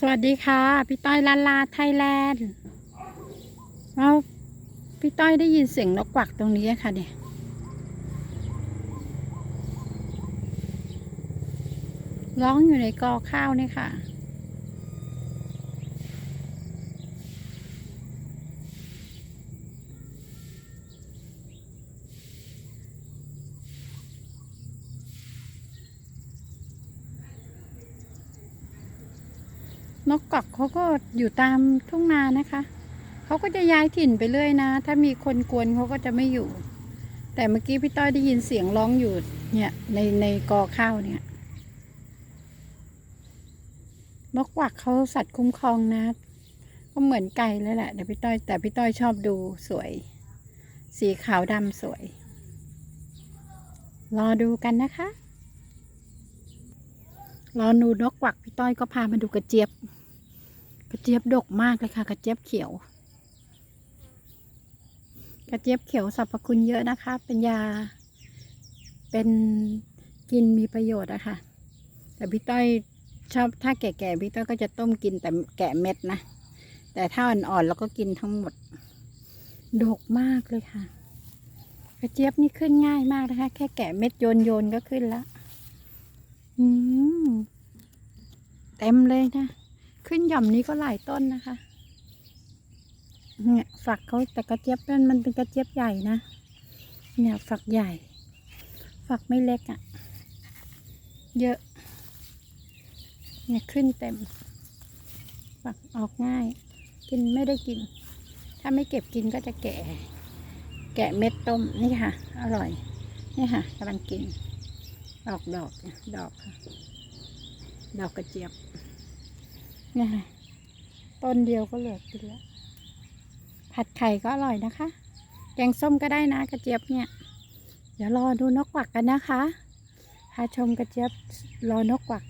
สวัสดีค่ะ พี่ต้อยลาลาไทยแลนด์เราพี่ต้อยได้ยินเสียงนกกวักตรงนี้ค่ะเนี่ยร้องอยู่ในกอข้าวนี่ค่ะ นกกวักเขาก็อยู่ตามทุ่งนานะคะ เขาก็จะย้ายถิ่นไปเรื่อยนะ ถ้ามีคนกวนเขาก็จะไม่อยู่ แต่เมื่อกี้พี่ต้อยได้ยินเสียงร้องอยู่เนี่ยในในกอข้าวเนี่ยนกกวักเขาสัตว์คุ้มครองนะ ก็เหมือนไก่เลยแหละแต่พี่ต้อยแต่พี่ต้อยชอบดูสวย สีขาวดำสวย รอดูกันนะคะรอดูนกกวักพี่ต้อยก็พามาดูกระเจี๊ยบ กระเจี๊ยบดกมากเลยค่ะ กระเจี๊ยบเขียว กระเจี๊ยบเขียวสรรพคุณเยอะนะคะ เป็นยา เป็นกินมีประโยชน์อะค่ะ แต่พี่ต้อยชอบถ้าแก่ๆพี่ต้อยก็จะต้มกินแต่แกะเม็ดนะ แต่ถ้าอ่อนๆแล้วก็กินทั้งหมด ดกมากเลยค่ะ กระเจี๊ยบนี่ขึ้นง่ายมากนะคะ แค่แกะเม็ดโยนโยนก็ขึ้นแล้วอืมเต็มเลยนะ ขึ้นหย่อมนี้ก็หลายต้นนะคะ เนี่ยฝักเขาแต่กระเจี๊ยบมันมันเป็นกระเจี๊ยบใหญ่นะ เนี่ยฝักใหญ่ ฝักไม่เล็กอะ่ะ เยอะ เนี่ยขึ้นเต็ม ฝักออกง่าย กินไม่ได้กิน ถ้าไม่เก็บกินก็จะแก่ แกะเม็ดต้มนี่ค่ะ อร่อย นี่ค่ะกำลังกิน ออกดอกเนี่ยดอกค่ะ ดอกกระเจี๊ยบ นี่ยต้นเดียวก็เหลือกินแล้ว ผัดไข่ก็อร่อยนะคะ แกงส้มก็ได้นะกระเจี๊ยบเนี่ย เดี๋ยวรอดูนกกวักกันนะคะพาชมกระเจี๊ยบรอนกกวัก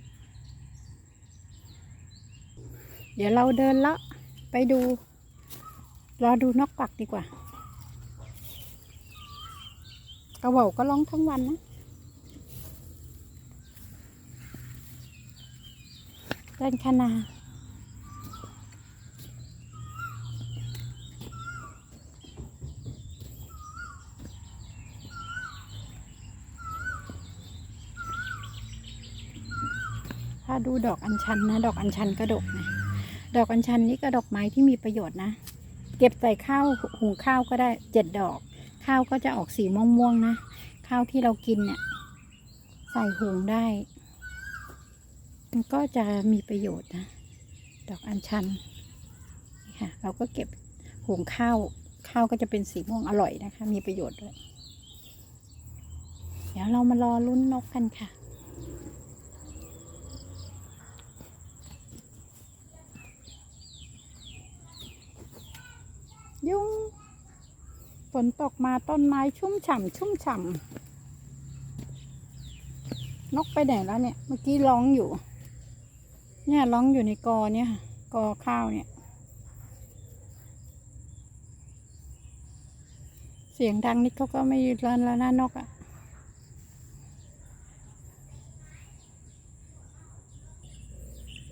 เดี๋ยวเราเดินเลาะไปดู รอดูนกกวักดีกว่ากระเหว่าก็ร้องทั้งวันนะเดินคณา ดูดอกอัญชันนะ ดอกอัญชันก็ดกนะ ดอกอัญชันนี่ก็ดอกไม้ที่มีประโยชน์นะ เก็บใส่ข้าวหุงข้าวก็ได้เจ็ดดอก ข้าวก็จะออกสีม่วงๆนะ ข้าวที่เรากินเนี่ยใส่หุงได้มันก็จะมีประโยชน์นะ ดอกอัญชันนี่ค่ะเราก็เก็บหุงข้าวข้าวก็จะเป็นสีม่วงอร่อยนะคะ มีประโยชน์ด้วย เดี๋ยวเรามารอลุ้นนกกันค่ะ ยุงฝ นตกมาต้นไม้ชุ่มฉ่ำชุ่มฉ่ำนกไปไหนแล้วเนี่ย เมื่อกี้ร้องอยู่ เนี่ยร้องอยู่ในกอเนี่ยกอข้าวเนี่ย เสียงดังนี่เขาก็ไม่หยุดรันแล้วนะนกอะ่ะ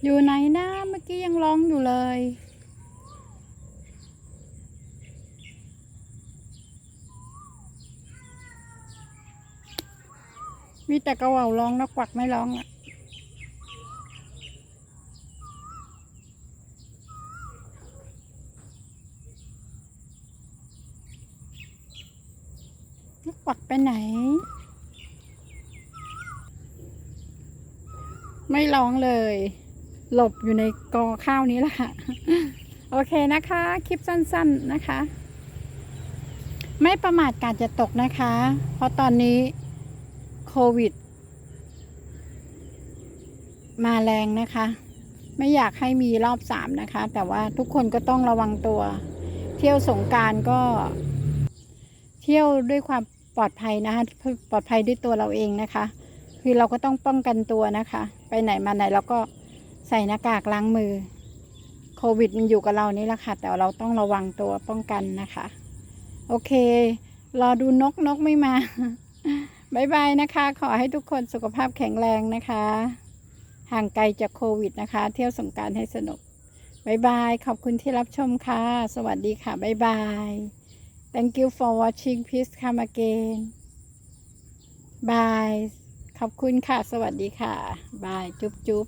อยู่ไหนนะเมื่อกี้ยังร้องอยู่เลย มีแต่กระว่าร้องนกกวักไม่ร้องอะนกกวักไปไหน ไม่ร้องเลย หลบอยู่ในกอข้าวนี้แหละค่ะโอเคนะคะ คลิปสั้น ๆนะคะ ไม่ประมาทการจะตกนะคะ เพราะตอนนี้ วิด มาแรงนะคะ ไม่อยากให้มีรอบสามนะคะ แต่ว่าทุกคนก็ต้องระวังตัว เที่ยวสงการก็ เที่ยวด้วยความปลอดภัยนะคะปลอดภัยด้วยตัวเราเองนะคะ คือเราก็ต้องป้องกันตัวนะคะ ไปไหนมาไหนเราก็ใส่หน้ากากล้างมือโควิดมันอยู่กับเรานี่แหละค่ะ แต่เราต้องระวังตัวป้องกันนะคะ โอเค รอดูนกนกไม่มา บายบายนะคะ ขอให้ทุกคนสุขภาพแข็งแรงนะคะ ห่างไกลจากโควิดนะคะ เที่ยวสงการให้สนุกบายบาย ขอบคุณที่รับชมค่ะ สวัสดีค่ะบายบาย thank you for watching please come again bye ขอบคุณค่ะ สวัสดีค่ะ บาย จุ๊บจุ๊บ